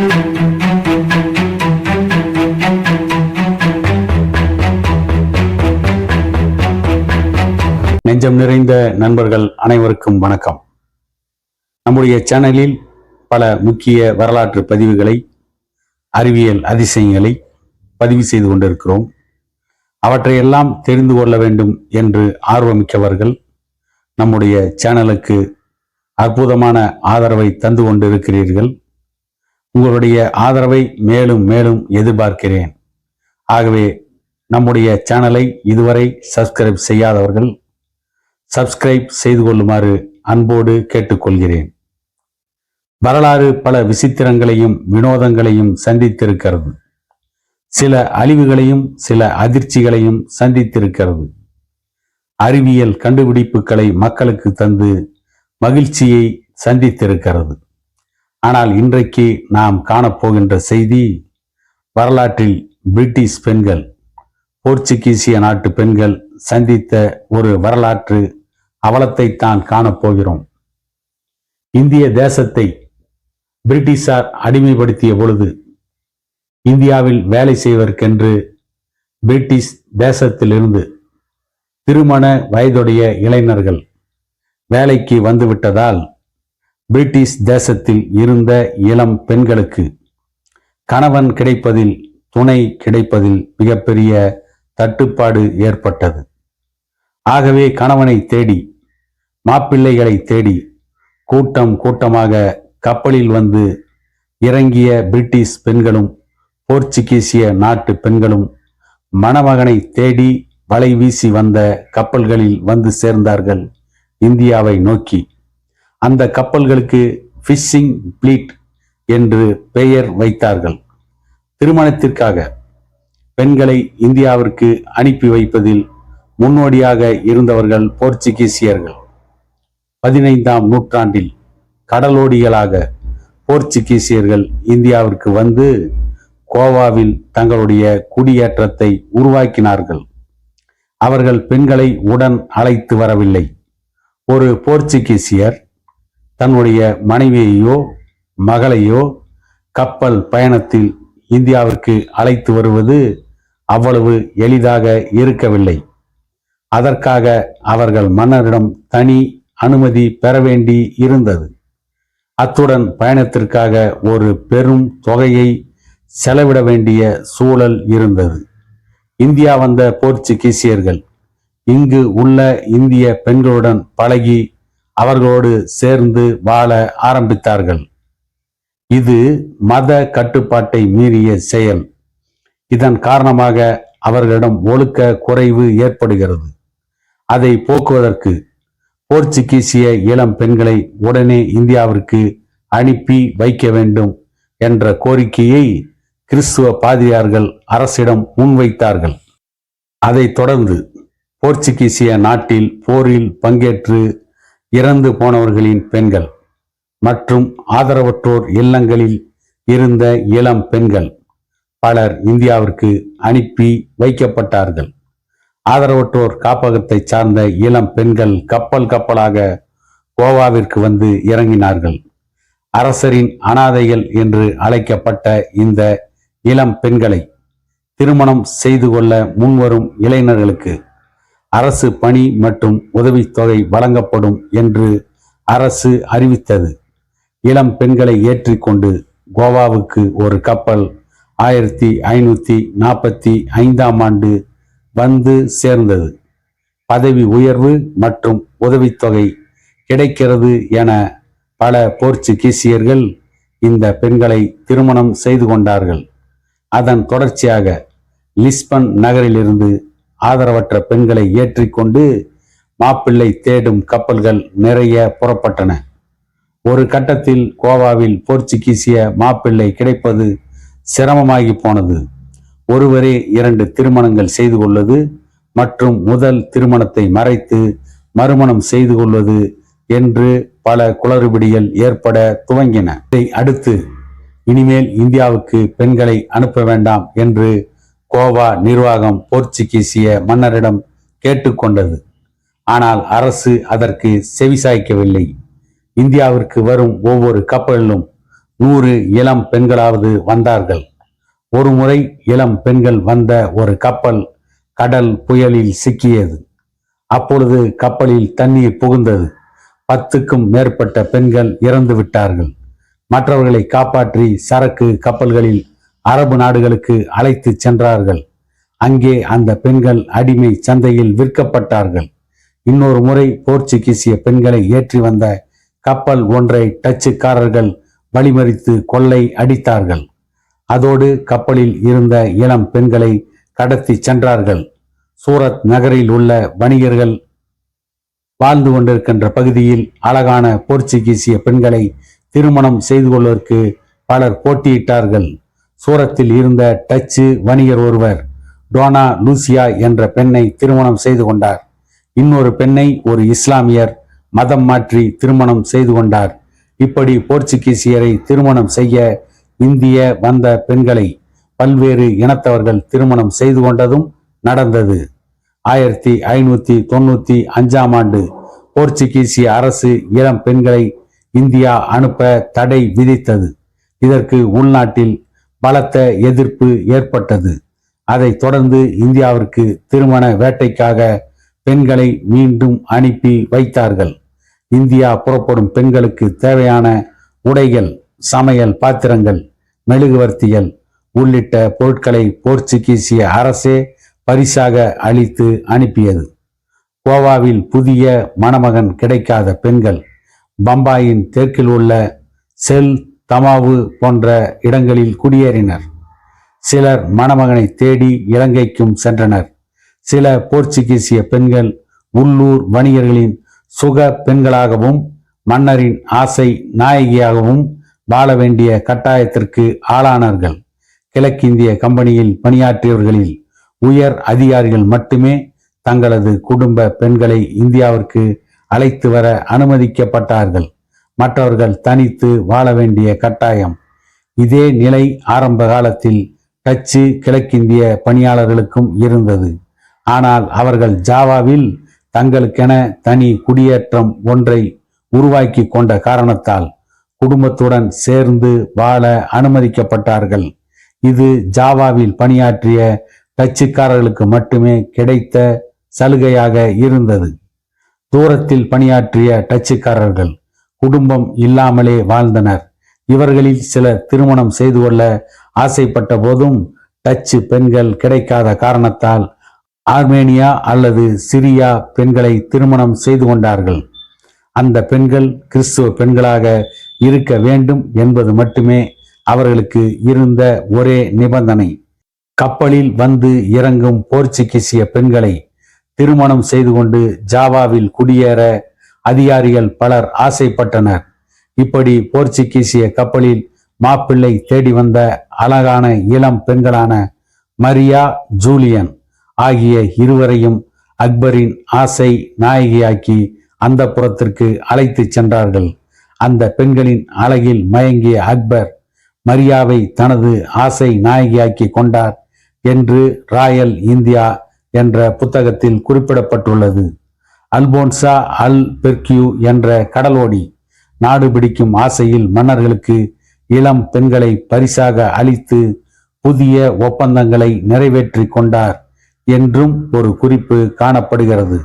நெஞ்சம் நிறைந்த நண்பர்கள் அனைவருக்கும் வணக்கம். நம்முடைய சேனலில் பல முக்கிய வரலாற்று பதிவுகளை அறிவியல் அதிசயங்களை பதிவு செய்து கொண்டிருக்கிறோம். அவற்றையெல்லாம் தெரிந்து கொள்ள வேண்டும் என்று ஆர்வமிக்கவர்கள் நம்முடைய சேனலுக்கு அற்புதமான ஆதரவை தந்து கொண்டிருக்கிறீர்கள். உங்களுடைய ஆதரவை மேலும் மேலும் எதிர்பார்க்கிறேன். ஆகவே நம்முடைய சேனலை இதுவரை சப்ஸ்கிரைப் செய்யாதவர்கள் சப்ஸ்கிரைப் செய்து கொள்ளுமாறு அன்போடு கேட்டுக்கொள்கிறேன். வரலாறு பல விசித்திரங்களையும் வினோதங்களையும் சந்தித்திருக்கிறது. சில அழிவுகளையும் சில அதிர்ச்சிகளையும் சந்தித்திருக்கிறது. அறிவியல் கண்டுபிடிப்புகளை மக்களுக்கு தந்து மகிழ்ச்சியை சந்தித்திருக்கிறது. ஆனால் இன்றைக்கு நாம் காணப்போகின்ற செய்தி வரலாற்றில் பிரிட்டிஷ் பெண்கள் போர்ச்சுகீசிய நாட்டு பெண்கள் சந்தித்த ஒரு வரலாற்று அவலத்தை தான் காணப்போகிறோம். இந்திய தேசத்தை பிரிட்டிஷார் அடிமைப்படுத்திய பொழுது இந்தியாவில் வேலை செய்வதற்கென்று பிரிட்டிஷ் தேசத்திலிருந்து திருமண வயதுடைய இளைஞர்கள் வேலைக்கு வந்துவிட்டதால் பிரிட்டிஷ் தேசத்தில் இருந்த இளம் பெண்களுக்கு கணவன் கிடைப்பதில் துணை கிடைப்பதில் மிகப்பெரிய தட்டுப்பாடு ஏற்பட்டது. ஆகவே கணவனை தேடி மாப்பிள்ளைகளை தேடி கூட்டம் கூட்டமாக கப்பலில் வந்து இறங்கிய பிரிட்டிஷ் பெண்களும் போர்ச்சுகீசிய நாட்டு பெண்களும் மணமகனை தேடி வலை வீசி வந்த கப்பல்களில் வந்து சேர்ந்தார்கள். இந்தியாவை நோக்கி அந்த கப்பல்களுக்கு ஃபிஷிங் பிளீட் என்று பெயர் வைத்தார்கள். திருமணத்திற்காக பெண்களை இந்தியாவிற்கு அனுப்பி வைப்பதில் முன்னோடியாக இருந்தவர்கள் போர்ச்சுகீசியர்கள். பதினைந்தாம் நூற்றாண்டில் கடலோடிகளாக போர்ச்சுகீசியர்கள் இந்தியாவிற்கு வந்து கோவாவில் தங்களுடைய குடியேற்றத்தை உருவாக்கினார்கள். அவர்கள் பெண்களை உடன் அழைத்து வரவில்லை. ஒரு போர்ச்சுகீசியர் தன்னுடைய மனைவியையோ மகளையோ கப்பல் பயணத்தில் இந்தியாவிற்கு அழைத்து வருவது அவ்வளவு எளிதாக இருக்கவில்லை. அதற்காக அவர்கள் மன்னரிடம் தனி அனுமதி பெற வேண்டி இருந்தது. அத்துடன் பயணத்திற்காக ஒரு பெரும் தொகையை செலவிட வேண்டிய சூழல் இருந்தது. இந்தியா வந்த போர்ச்சுகீசியர்கள் இங்கு உள்ள இந்திய பெண்களுடன் பழகி அவர்களோடு சேர்ந்து வாழ ஆரம்பித்தார்கள். இது மத கட்டுப்பாட்டை மீறிய செயல். இதன் காரணமாக அவர்களிடம் ஒழுக்க குறைவு ஏற்படுகிறது. அதை போக்குவதற்கு போர்ச்சுகீசிய இளம் பெண்களை உடனே இந்தியாவிற்கு அனுப்பி வைக்க வேண்டும் என்ற கோரிக்கையை கிறிஸ்துவ பாதிரியார்கள் அரசிடம் முன்வைத்தார்கள். அதைத் தொடர்ந்து போர்ச்சுகீசிய நாட்டில் போரில் பங்கேற்று இறந்து போனவர்களின் பெண்கள் மற்றும் ஆதரவற்றோர் இல்லங்களில் இருந்த இளம் பெண்கள் பலர் இந்தியாவிற்கு அனுப்பி வைக்கப்பட்டார்கள். ஆதரவற்றோர் காப்பகத்தை சார்ந்த இளம் பெண்கள் கப்பல் கப்பலாக கோவாவிற்கு வந்து இறங்கினார்கள். அரசரின் அனாதைகள் என்று அழைக்கப்பட்ட இந்த இளம் பெண்களை திருமணம் செய்து கொள்ள முன்வரும் இளைஞர்களுக்கு அரசு பணி மற்றும் உதவித்தொகை வழங்கப்படும் என்று அரசு அறிவித்தது. இளம் பெண்களை ஏற்றிக்கொண்டு கோவாவுக்கு ஒரு கப்பல் ஆயிரத்தி ஐநூற்றி நாற்பத்தி ஐந்தாம் ஆண்டு வந்து சேர்ந்தது. பதவி உயர்வு மற்றும் உதவித்தொகை கிடைக்கிறது என பல போர்ச்சுகீசியர்கள் இந்த பெண்களை திருமணம் செய்து கொண்டார்கள். அதன் தொடர்ச்சியாக லிஸ்பன் நகரிலிருந்து ஆதரவற்ற பெண்களை ஏற்றிக்கொண்டு மாப்பிள்ளை தேடும் கப்பல்கள் நிறைய புறப்பட்டன. ஒரு கட்டத்தில் கோவாவில் போர்ச்சுகீசிய மாப்பிள்ளை கிடைப்பது சிரமமாகி போனது. ஒருவரே இரண்டு திருமணங்கள் செய்து கொள்வது மற்றும் முதல் திருமணத்தை மறைத்து மறுமணம் செய்து கொள்வது என்று பல குளறுபடிகள் ஏற்பட துவங்கின. இதை அடுத்து இனிமேல் இந்தியாவுக்கு பெண்களை அனுப்ப வேண்டாம் என்று கோவா நிர்வாகம் போர்ச்சுகீசிய மன்னரிடம் கேட்டுக்கொண்டது. ஆனால் அரசு அதற்கு செவிசாய்க்கவில்லை இந்தியாவிற்கு வரும் ஒவ்வொரு கப்பலிலும் நூறு இளம் பெண்களாவது வந்தார்கள். ஒருமுறை இளம் பெண்கள் வந்த ஒரு கப்பல் கடல் புயலில் சிக்கியது. அப்பொழுது கப்பலில் தண்ணீர் புகுந்தது. பத்துக்கும் மேற்பட்ட பெண்கள் இறந்து விட்டார்கள் மற்றவர்களை காப்பாற்றி சரக்கு கப்பல்களில் அரபு நாடுகளுக்கு அழைத்து சென்றார்கள். அங்கே அந்த பெண்கள் அடிமை சந்தையில் விற்கப்பட்டார்கள். இன்னொரு முறை போர்ச்சுகீசிய பெண்களை ஏற்றி வந்த கப்பல் ஒன்றை டச்சுக்காரர்கள் வழிமறித்து கொள்ளை அடித்தார்கள். அதோடு கப்பலில் இருந்த இளம் பெண்களை கடத்தி சென்றார்கள். சூரத் நகரில் உள்ள வணிகர்கள் வாழ்ந்து கொண்டிருக்கின்ற பகுதியில் அழகான போர்ச்சுகீசிய பெண்களை திருமணம் செய்து கொள்வதற்கு பலர் போட்டியிட்டார்கள். சூரத்தில் இருந்த டச்சு வணிகர் ஒருவர் டோனா லூசியா என்ற பெண்ணை திருமணம் செய்து கொண்டார். இன்னொரு பெண்ணை ஒரு இஸ்லாமியர் மதம் மாற்றி திருமணம் செய்து கொண்டார். இப்படி போர்ச்சுகீசியரை திருமணம் செய்ய இந்திய வந்த பெண்களை பல்வேறு இனத்தவர்கள் திருமணம் செய்து கொண்டதும் நடந்தது. ஆயிரத்தி ஐநூத்தி தொண்ணூத்தி அஞ்சாம் ஆண்டு போர்ச்சுகீசிய அரசு இளம் பெண்களை இந்தியா அனுப்ப தடை விதித்தது. இதற்கு உள்நாட்டில் பலத்த எதிர்ப்பு ஏற்பட்டது. அதைத் தொடர்ந்து இந்தியாவிற்கு திருமண வேட்டைக்காக பெண்களை மீண்டும் அனுப்பி வைத்தார்கள். இந்தியா புறப்படும் பெண்களுக்கு தேவையான உடைகள் சமையல் பாத்திரங்கள் மெழுகுவர்த்திகள் உள்ளிட்ட பொருட்களை போர்ச்சுகீசிய அரசே பரிசாக அளித்து அனுப்பியது. கோவாவில் புதிய மணமகன் கிடைக்காத பெண்கள் பம்பாயின் தெற்கில் உள்ள செல் தமாவு போன்ற இடங்களில் குடியேறினர். சிலர் மணமகனை தேடி இலங்கைக்கும் சென்றனர். சில போர்ச்சுகீசிய பெண்கள் உள்ளூர் வணிகர்களின் சுக பெண்களாகவும் மன்னரின் ஆசை நாயகியாகவும் வாழ வேண்டிய கட்டாயத்திற்கு ஆளானார்கள். கிழக்கிந்திய கம்பெனியில் பணியாற்றியவர்களில் உயர் அதிகாரிகள் மட்டுமே தங்களது குடும்ப பெண்களை இந்தியாவிற்கு அழைத்து வர அனுமதிக்கப்பட்டார்கள். மற்றவர்கள் தனித்து வாழ வேண்டிய கட்டாயம். இதே நிலை ஆரம்ப காலத்தில் டச்சு கிழக்கிந்திய பணியாளர்களுக்கும் இருந்தது. ஆனால் அவர்கள் ஜாவாவில் தங்களுக்கென தனி குடியேற்றம் ஒன்றை உருவாக்கி கொண்ட காரணத்தால் குடும்பத்துடன் சேர்ந்து வாழ அனுமதிக்கப்பட்டார்கள். இது ஜாவாவில் பணியாற்றிய டச்சுக்காரர்களுக்கு மட்டுமே கிடைத்த சலுகையாக இருந்தது. தூரத்தில் பணியாற்றிய டச்சுக்காரர்கள் குடும்பம் இல்லாமலே வாழ்ந்தனர். இவர்களில் சிலர் திருமணம் செய்து கொள்ள ஆசைப்பட்ட போதும் டச்சு பெண்கள் கிடைக்காத காரணத்தால் ஆர்மேனியா அல்லது சிரியா பெண்களை திருமணம் செய்து கொண்டார்கள். அந்த பெண்கள் கிறிஸ்துவ பெண்களாக இருக்க வேண்டும் என்பது மட்டுமே அவர்களுக்கு இருந்த ஒரே நிபந்தனை. கப்பலில் வந்து இறங்கும் போர்ச்சுகீசிய பெண்களை திருமணம் செய்து கொண்டு ஜாவாவில் குடியேற அதிகாரிகள் பலர் ஆசைப்பட்டனர். இப்படி போர்ச்சுகீசிய கப்பலில் மாப்பிள்ளை தேடி வந்த அழகான இளம் பெண்களான மரியா ஜூலியன் ஆகிய இருவரையும் அக்பரின் ஆசை நாயகியாக்கி அந்த புறத்திற்கு அழைத்து சென்றார்கள். அந்த பெண்களின் அழகில் மயங்கிய அக்பர் மரியாவை தனது ஆசை நாயகியாக்கி கொண்டார் என்று ராயல் இந்தியா என்ற புத்தகத்தில் குறிப்பிடப்பட்டுள்ளது. அல்போன்சா அல் பெர்கியூ என்ற கடலோடி நாடு பிடிக்கும் ஆசையில் மன்னர்களுக்கு இளம் பெண்களை பரிசாக அளித்து புதிய ஒப்பந்தங்களை நிறைவேற்றி கொண்டார் என்றும் ஒரு குறிப்பு காணப்படுகிறது.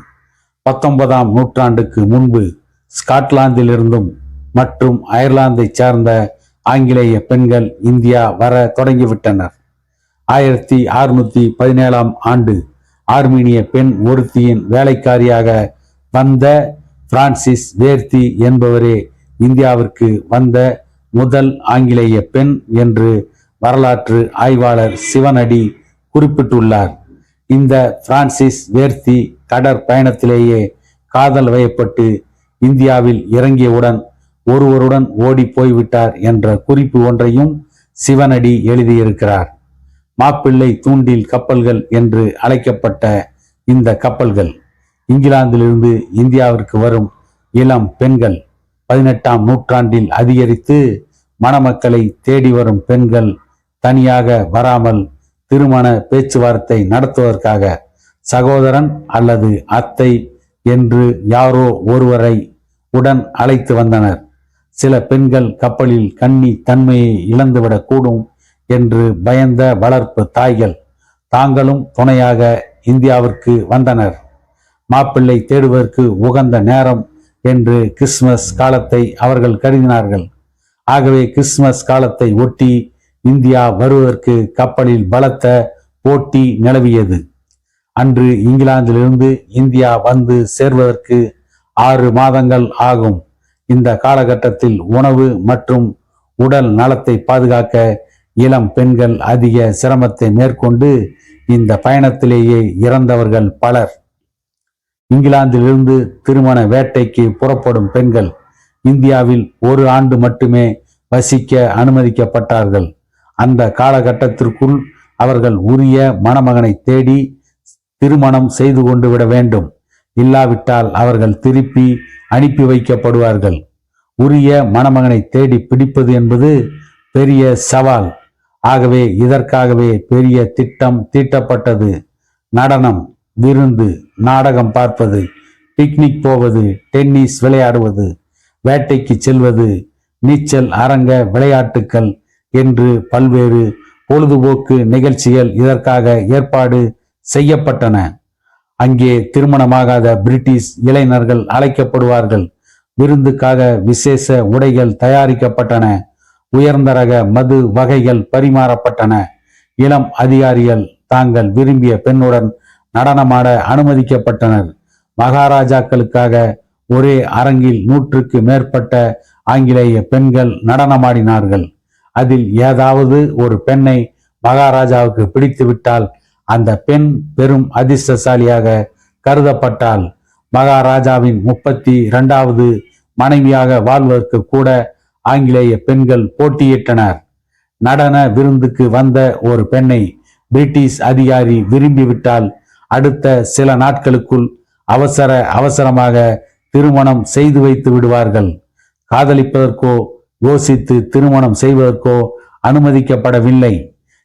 பத்தொன்பதாம் நூற்றாண்டுக்கு முன்பு ஸ்காட்லாந்திலிருந்தும் மற்றும் அயர்லாந்தைச் சார்ந்த ஆங்கிலேய பெண்கள் இந்தியா வர தொடங்கிவிட்டனர். ஆயிரத்தி அறுநூத்தி பதினேழாம் ஆண்டு ஆர்மீனிய பெண் ஒருத்தியின் வேலைக்காரியாக வந்த பிரான்சிஸ் வேர்த்தி என்பவரே இந்தியாவிற்கு வந்த முதல் ஆங்கிலேய பெண் என்று வரலாற்று ஆய்வாளர் சிவனடி குறிப்பிட்டுள்ளார். இந்த பிரான்சிஸ் வேர்த்தி கடற்பயணத்திலேயே காதல் வயப்பட்டு இந்தியாவில் இறங்கியவுடன் ஒருவருடன் ஓடி போய்விட்டார் என்ற குறிப்பு ஒன்றையும் சிவனடி எழுதியிருக்கிறார். மாப்பிள்ளை தூண்டில் கப்பல்கள் என்று அழைக்கப்பட்ட இந்த கப்பல்கள். இங்கிலாந்திலிருந்து இந்தியாவிற்கு வரும் இளம் பெண்கள் பதினெட்டாம் நூற்றாண்டில் அதிகரித்து மணமக்களை தேடி வரும் பெண்கள் தனியாக வராமல் திருமண பேச்சுவார்த்தை நடத்துவதற்காக சகோதரன் அல்லது அத்தை என்று யாரோ ஒருவரை உடன் அழைத்து வந்தனர். சில பெண்கள் கப்பலில் கண்ணி தன்மையை இழந்துவிடக்கூடும் என்று பயந்த வளர்ப்பு தாய்கள் தாங்களும் துணையாக இந்தியாவிற்கு வந்தனர். மாப்பிள்ளை தேடுவதற்கு உகந்த நேரம் என்று கிறிஸ்துமஸ் காலத்தை அவர்கள் கருதினார்கள். ஆகவே கிறிஸ்துமஸ் காலத்தை ஒட்டி இந்தியா வருவதற்கு கப்பலில் பலத்த போட்டி நிலவியது. அன்று இங்கிலாந்திலிருந்து இந்தியா வந்து சேர்வதற்கு ஆறு மாதங்கள் ஆகும். இந்த காலகட்டத்தில் உணவு மற்றும் உடல் நலத்தை பாதுகாக்க இளம் பெண்கள் அதிக சிரமத்தை மேற்கொண்டு இந்த பயணத்திலேயே இறந்தவர்கள் பலர். இங்கிலாந்திலிருந்து திருமண வேட்டைக்கு புறப்படும் பெண்கள் இந்தியாவில் ஒரு ஆண்டு மட்டுமே வசிக்க அனுமதிக்கப்பட்டார்கள். அந்த காலகட்டத்திற்குள் அவர்கள் உரிய மணமகனை தேடி திருமணம் செய்து கொண்டு விட வேண்டும். இல்லாவிட்டால் அவர்கள் திருப்பி அனுப்பி வைக்கப்படுவார்கள். உரிய மணமகனை தேடி பிடிப்பது என்பது பெரிய சவால். ஆகவே இதற்காகவே பெரிய திட்டம் தீட்டப்பட்டது. நடனம். விருந்து நாடகம் பார்ப்பது பிக்னிக் போவது டென்னிஸ் விளையாடுவது வேட்டைக்கு செல்வது நீச்சல் அரங்க விளையாட்டுக்கள் என்று பல்வேறு பொழுதுபோக்கு நிகழ்ச்சிகள் இதற்காக ஏற்பாடு செய்யப்பட்டன. அங்கே திருமணமாகாத பிரிட்டிஷ் இளைஞர்கள் அழைக்கப்படுவார்கள். விருந்துக்காக விசேஷ உடைகள் தயாரிக்கப்பட்டன. உயர்ந்த ரக மது வகைகள் பரிமாறப்பட்டன. இளம் அதிகாரிகள் தாங்கள் விரும்பிய பெண்ணுடன் நடனமாட அனுமதிக்கப்பட்டனர். மகாராஜாக்களுக்காக ஒரே அரங்கில் நூற்றுக்கு மேற்பட்ட ஆங்கிலேய பெண்கள் நடனமாடினார்கள். அதில் ஏதாவது ஒரு பெண்ணை மகாராஜாவுக்கு பிடித்துவிட்டால் அந்த பெண் பெரும் அதிர்ஷ்டசாலியாக கருதப்பட்டால் மகாராஜாவின் முப்பத்தி இரண்டாவது மனைவியாக வாழ்வதற்கு கூட ஆங்கிலேய பெண்கள் போட்டியிட்டனர். நடன விருந்துக்கு வந்த ஒரு பெண்ணை பிரிட்டிஷ் அதிகாரி விரும்பிவிட்டால் அடுத்த சில நாட்களுக்குள் அவசர அவசரமாக திருமணம் செய்து வைத்து விடுவார்கள். காதலிப்பதற்கோ யோசித்து திருமணம் செய்வதற்கோ அனுமதிக்கப்படவில்லை.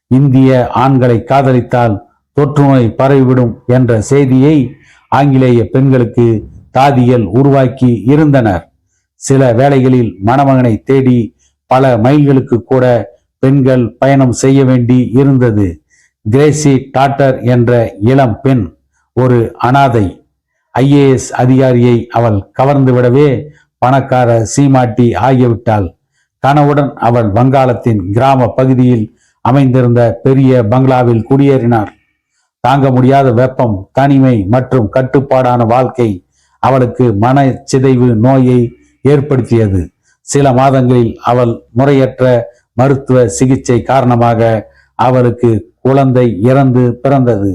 இந்திய ஆண்களை காதலித்தால் தொற்றுநோய் பரவிவிடும் என்ற செய்தியை ஆங்கிலேய பெண்களுக்கு தாதிகள் உருவாக்கி இருந்தனர். சில வேளைகளில் மணமகனை தேடி பல மைல்களுக்கு கூட பெண்கள் பயணம் செய்ய வேண்டி இருந்தது. கிரேசி டாட்டர் என்ற இளம் பெண் ஒரு அனாதை. ஐஏஎஸ் அதிகாரியை அவள் கவர்ந்து விடவே பணக்கார சீமாட்டி ஆகிவிட்டாள். கனவுடன் அவள் வங்காளத்தின் கிராம பகுதியில் அமைந்திருந்த பெரிய பங்களாவில் குடியேறினார். தாங்க முடியாத வெப்பம் தனிமை மற்றும் கட்டுப்பாடான வாழ்க்கை அவளுக்கு மன சிதைவு நோயை ஏற்படுத்தியது. சில மாதங்களில் அவள் முறையற்ற மருத்துவ சிகிச்சை காரணமாக அவளுக்கு குழந்தை இறந்து பிறந்தது.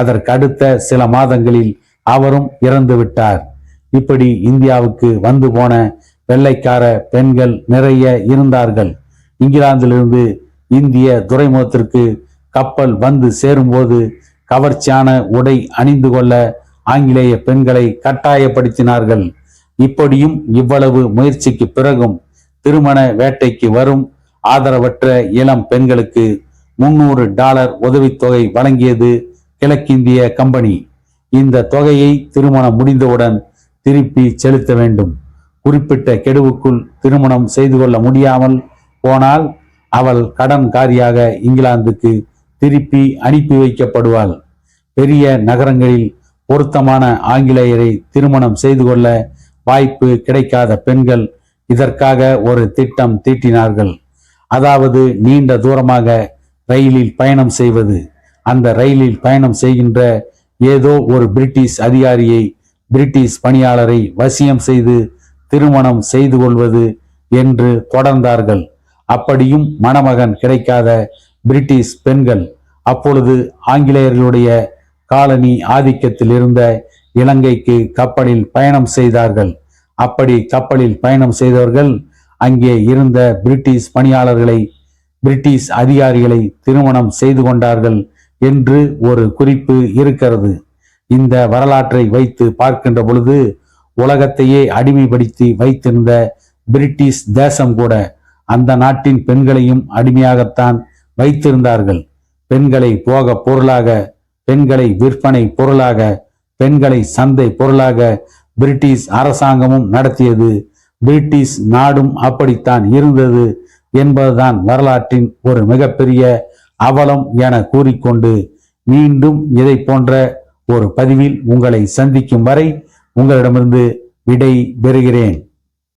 அதற்கடுத்த சில மாதங்களில் அவரும் இறந்து விட்டார். இப்படி இந்தியாவுக்கு வந்து போன வெள்ளைக்கார பெண்கள் நிறைய இருந்தார்கள். இங்கிலாந்திலிருந்து இந்திய துறைமுகத்திற்கு கப்பல் வந்து சேரும்போது கவர்ச்சியான உடை அணிந்து கொள்ள ஆங்கிலேய பெண்களை கட்டாயப்படுத்தினார்கள். இப்படியும் இவ்வளவு முயற்சிக்கு பிறகும் திருமண வேட்டைக்கு வரும் ஆதரவற்ற இளம் பெண்களுக்கு முன்னூறு டாலர் உதவித்தொகை வழங்கியது கிழக்கிந்திய கம்பெனி. இந்த தொகையை திருமணம் முடிந்தவுடன் திருப்பி செலுத்த வேண்டும். குறிப்பிட்ட கெடுவுக்குள் திருமணம் செய்து கொள்ள முடியாமல் போனால் அவள் கடன்காரியாக இங்கிலாந்துக்கு திருப்பி அனுப்பி வைக்கப்படுவாள். பெரிய நகரங்களில் பொருத்தமான ஆங்கிலேயரை திருமணம் செய்து கொள்ள வாய்ப்பு கிடைக்காத பெண்கள் இதற்காக ஒரு திட்டம் தீட்டினார்கள். அதாவது நீண்ட தூரமாக ரயிலில் பயணம் செய்வது. அந்த ரயிலில் பயணம் செய்கின்ற ஏதோ ஒரு பிரிட்டிஷ் அதிகாரியை பிரிட்டிஷ் பணியாளரை வசியம் செய்து திருமணம் செய்து கொள்வது என்று தொடர்ந்தார்கள். அப்படியும் மணமகன் கிடைக்காத பிரிட்டிஷ் பெண்கள் அப்பொழுது ஆங்கிலேயர்களுடைய காலனி ஆதிக்கத்தில் இருந்த இலங்கைக்கு கப்பலில் பயணம் செய்தார்கள். அப்படி கப்பலில் பயணம் செய்தவர்கள் அங்கே இருந்த பிரிட்டிஷ் பணியாளர்களை பிரிட்டிஷ் அதிகாரிகளை திருமணம் செய்து கொண்டார்கள் என்று ஒரு குறிப்பு இருக்கிறது. இந்த வரலாற்றை வைத்து பார்க்கின்ற பொழுது உலகத்தையே அடிமைப்படுத்தி வைத்திருந்த பிரிட்டிஷ் தேசம் கூட அந்த நாட்டின் பெண்களையும் அடிமையாகத்தான் வைத்திருந்தார்கள். பெண்களை போக பொருளாக பெண்களை விற்பனை பொருளாக பெண்களை சந்தை பொருளாக பிரிட்டிஷ் அரசாங்கமும் நடத்தியது. பிரிட்டிஷ் நாடும் அப்படித்தான் இருந்தது. என்பதுதான் வரலாற்றின் ஒரு மிகப்பெரிய அவலம் என கூறிக்கொண்டு மீண்டும் இதை போன்ற ஒரு பதிவில் உங்களை சந்திக்கும் வரை உங்களிடமிருந்து விடை பெறுகிறேன்.